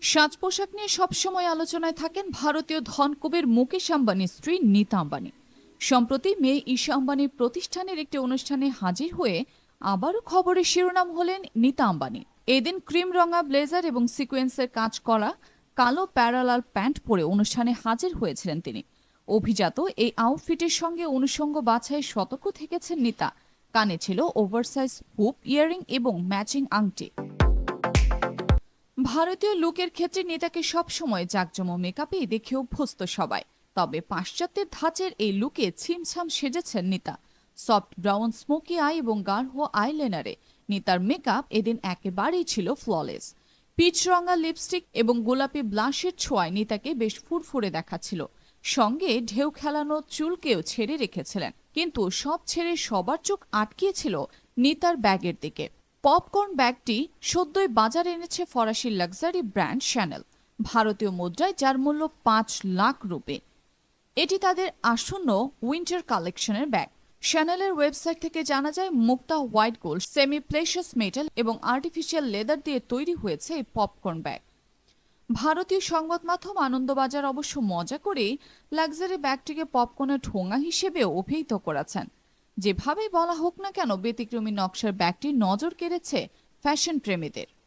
সাজ পোশাক নিয়ে সবসময় আলোচনায় থাকেন ভারতীয় ধনকুবের মুকেশ আম্বানির স্ত্রী নীতা আম্বানি। সম্প্রতি মেয়ে ঈশা আম্বানির প্রতিষ্ঠানের একটি অনুষ্ঠানে হাজির হয়ে আবারও খবরের শিরোনাম হলেন নীতা আম্বানি। এদিন ক্রিম রঙা ব্লেজার এবং সিকোয়েন্সের কাজ করা, কালো প্যারালাল প্যান্ট পরে অনুষ্ঠানে হাজির হয়েছিলেন তিনি। অভিজাত এই আউটফিটের সঙ্গে অনুষঙ্গ বাছাই সতর্ক থেকেছেন নীতা। কানে ছিল ওভারসাইজ হুপ ইয়ারিং এবং ম্যাচিং আংটি। ভারতীয় লুকের ক্ষেত্রে নেতাকে সবসময় জাকজম মেকআপেই দেখে অভ্যস্ত সবাই। তবে পাশ্চাত্যের ধাঁচের এই লুকে ছিমছাম সেজেছেন Nita. Soft brown, smoky eye এবং গাঢ় আইলাইনারে নিতার মেকআপ এদিন একেবারেই ছিল ফ্ললেস। পিচ রঙা লিপস্টিক এবং গোলাপি ব্লাশের ছোঁয়ায় নিতাকে বেশ ফুরফুরে দেখাচ্ছিল। সঙ্গে ঢেউ খেলানো চুলকেও ছেড়ে রেখেছিলেন। কিন্তু সব ছেড়ে সবার চোখ আটকিয়েছিল নিতার ব্যাগের দিকে। পপকর্ন ব্যাগটি সদ্যই বাজারে এনেছে ফরাসি লাক্সারি ব্র্যান্ড শ্যানেল ভারতীয় মুদ্রায় যার মূল্য পাঁচ লাখ রুপে। এটি তাদের আসন্ন উইন্টার কালেকশনের ব্যাগ। শ্যানেলের ওয়েবসাইট থেকে জানা যায়, মুক্তা white gold semi precious metal এবং আর্টিফিশিয়াল লেদার দিয়ে তৈরি হয়েছে এই পপকর্ন ব্যাগ। ভারতীয় সংবাদ মাধ্যম আনন্দবাজার অবশ্য মজা করে লাক্সারি ব্যাগটিকে পপকর্নের ঠোঙা হিসেবে অভিহিত করেছেন। যেভাবেই বলা হোক না কেন ব্যতিক্রমী নকশার ব্যাগটি নজর কেড়েছে ফ্যাশন প্রেমীদের।